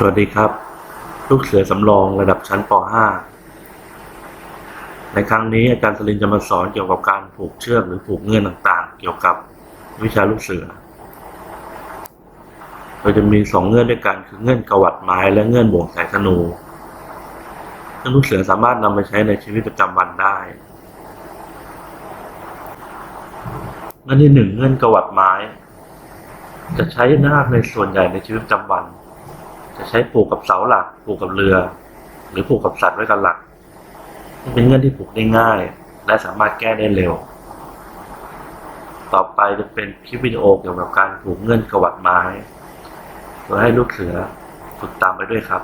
สวัสดีครับ ลูกเสือสำรองระดับชั้นป .5 ในครั้งนี้อาจารย์สลินจะมาสอนเกี่ยวกับการผูกเชือกหรือผูกเงื่อนต่างๆ เกี่ยวกับวิชาลูกเสือโดยจะมีสองเงื่อนด้วยกันคือเงื่อนกวัดไม้และเงื่อนบ่วงสายธนูซึ่งลูกเสือสามารถนำไปใช้ในชีวิตประจำวันได้ เงื่อนที่หนึ่งเงื่อนกวัดไม้ จะใช้นาคในส่วนใหญ่ในชีวิตประจำวัน จะใช้ผูกกับเสาหลัก ผูกกับเรือ หรือผูกกับสัตว์ไว้กับหลักเป็นเงื่อนที่ผูกได้ง่าย และสามารถแก้ได้เร็ว ต่อไปจะเป็นคลิปวิดีโอเกี่ยวกับการผูกเงื่อนกวัดไม้โดยให้ลูกเสือฝึกตามไปด้วยครับ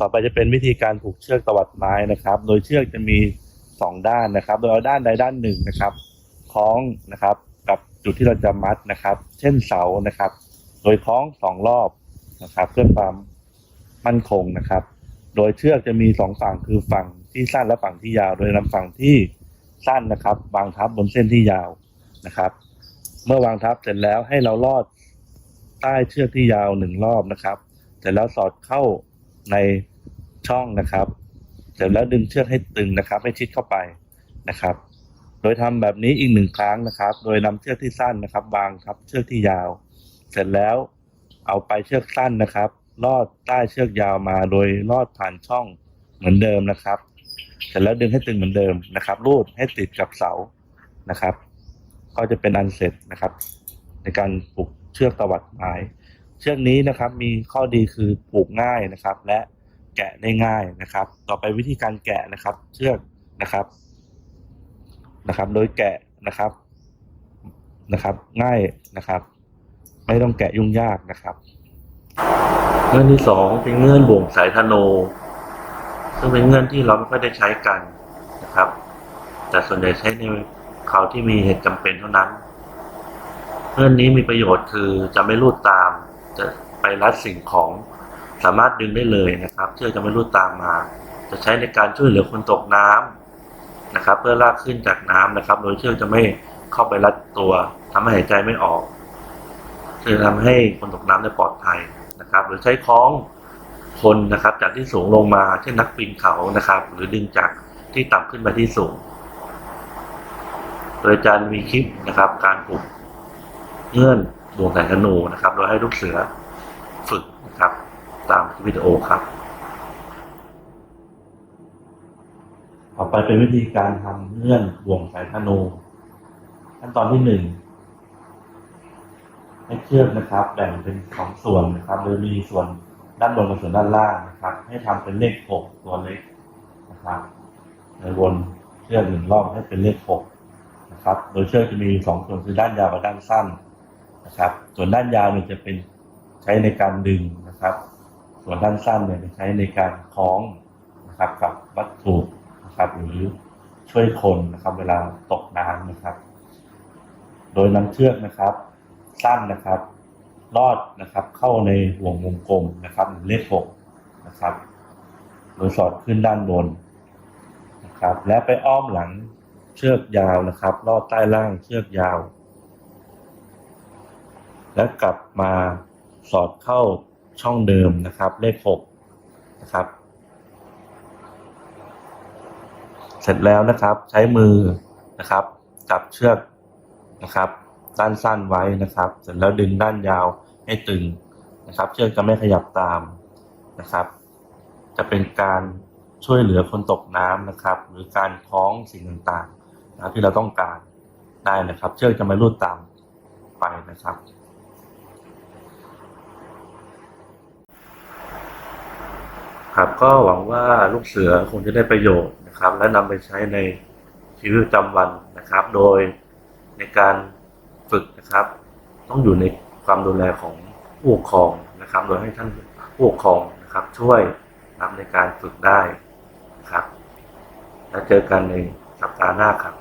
ต่อไปจะเป็นวิธีการผูกเชือกตวัดไม้นะครับ โดยเชือกจะมีสองด้านนะครับ โดยเอาด้านใดด้านหนึ่งนะครับ คล้องนะครับ กับจุดที่เราจะมัดนะครับ เช่นเสานะครับ โดยคล้องสองรอบนะครับ เพื่อความมั่นคงนะครับ โดยเชือกจะมีสองฝั่งคือฝั่งที่สั้นและฝั่งที่ยาว โดยนำฝั่งที่สั้นนะครับ วางทับบนเส้นที่ยาวนะครับ เมื่อวางทับเสร็จแล้วให้เราลอดใต้เชือกที่ยาวหนึ่งรอบนะครับ เสร็จแล้วสอดเข้าในช่องนะครับ เสร็จแล้วดึงเชือกให้ตึงนะครับ ให้ชิดเข้าไปนะครับ โดยทำแบบนี้อีกหนึ่งครั้งนะครับ โดยนำเชือกที่สั้นนะครับ วางทับเชือกที่ยาว เสร็จแล้วเอาไปเชือกสั้นนะครับ ลอดใต้เชือกยาวมาโดยลอดผ่านช่องเหมือนเดิมนะครับ เสร็จแล้วดึงให้ตึงเหมือนเดิมนะครับ รูดให้ติดกับเสานะครับ ก็จะเป็นอันเสร็จนะครับ ในการผูกเชือกตวัดไม้ เชือกนี้นะครับมีข้อดีคือผูกง่ายนะครับ และแกะได้ง่ายนะครับ ต่อไปวิธีการแกะนะครับ เชือกนะครับนะครับ โดยแกะนะครับนะครับ ง่ายนะครับ ไม่ต้องแกะยุ่งยากนะครับ เงื่อนที่สองเป็นเงื่อนบ่วงสายธนูซึ่งเป็นเงื่อนที่เราไม่ค่อยได้ใช้กันนะครับ แต่ส่วนใหญ่ใช้ในคราวที่มีเหตุจำเป็นเท่านั้น เงื่อนนี้มีประโยชน์คือจะไม่รูดตาม จะไปรัดสิ่งของสามารถดึงได้เลยนะครับเชือกจะไม่รูดตามมา จะใช้ในการช่วยเหลือคนตกน้ำนะครับ เพื่อลากขึ้นจากน้ำนะครับ โดยเชือกจะไม่เข้าไปรัดตัวทำให้หายใจไม่ออก จะทำให้คนตกน้ำได้ปลอดภัยนะครับ หรือใช้คล้องคนนะครับ จากที่สูงลงมาเช่นนักปีนเขานะครับ หรือดึงจากที่ต่ำขึ้นมาที่สูงโดยอาจารย์มีคลิปนะครับ การผูกเงื่อนบ่วงสายธนูนะครับ โดยให้ลูกเสือฝึกนะครับ ตามวิดีโอครับต่อไปเป็นวิธีการทำเงื่อนบ่วงสายธนูขั้นตอนที่หนึ่ง ให้เชือกนะครับ แบ่งเป็นสองส่วนนะครับโดยมีส่วนด้านบนกับส่วนด้านล่างนะครับ ให้ทำเป็นเลขหกตัวเล็กนะครับในวนเชือกหนึ่งรอบให้เป็นเลขหกนะครับ โดยเชือกจะมีสองส่วนคือด้านยาวกับด้านสั้นนะครับ ส่วนด้านยาวเนี่ยจะเป็นใช้ในการดึงนะครับ ส่วนด้านสั้นเนี่ยจะใช้ในการคล้องนะครับกับวัตถุนะครับหรือช่วยคนนะครับ เวลาตกน้ำนะครับ โดยนำเชือกนะครับ สั้นนะครับลอดนะครับเข้าในห่วงวงกลมนะครับเลขหกนะครับโดยสอดขึ้นด้านบนนะครับ และไปอ้อมหลังเชือกยาวนะครับ ลอดใต้ล่างเชือกยาว และกลับมาสอดเข้าช่องเดิมนะครับ เลขหกนะครับ เสร็จแล้วนะครับใช้มือนะครับจับเชือกนะครับ ด้านสั้นไว้นะครับ เสร็จแล้วดึงด้านยาวให้ตึงนะครับ เชือกจะไม่ขยับตามนะครับ จะเป็นการช่วยเหลือคนตกน้ำนะครับ หรือการคล้องสิ่งต่างๆนะครับที่เราต้องการได้นะครับ เชือกจะไม่รูดตามไปนะครับครับก็หวังว่าลูกเสือคงจะได้ประโยชน์นะครับ และนำไปใช้ในชีวิตประจำวันนะครับ โดยในการ ฝึกนะครับ ต้องอยู่ในความดูแลของผู้ปกครองนะครับโดยให้ท่านผู้ปกครองนะครับ ช่วยนำในการฝึกได้นะครับ แล้วเจอกันในสัปดาห์หน้าครับ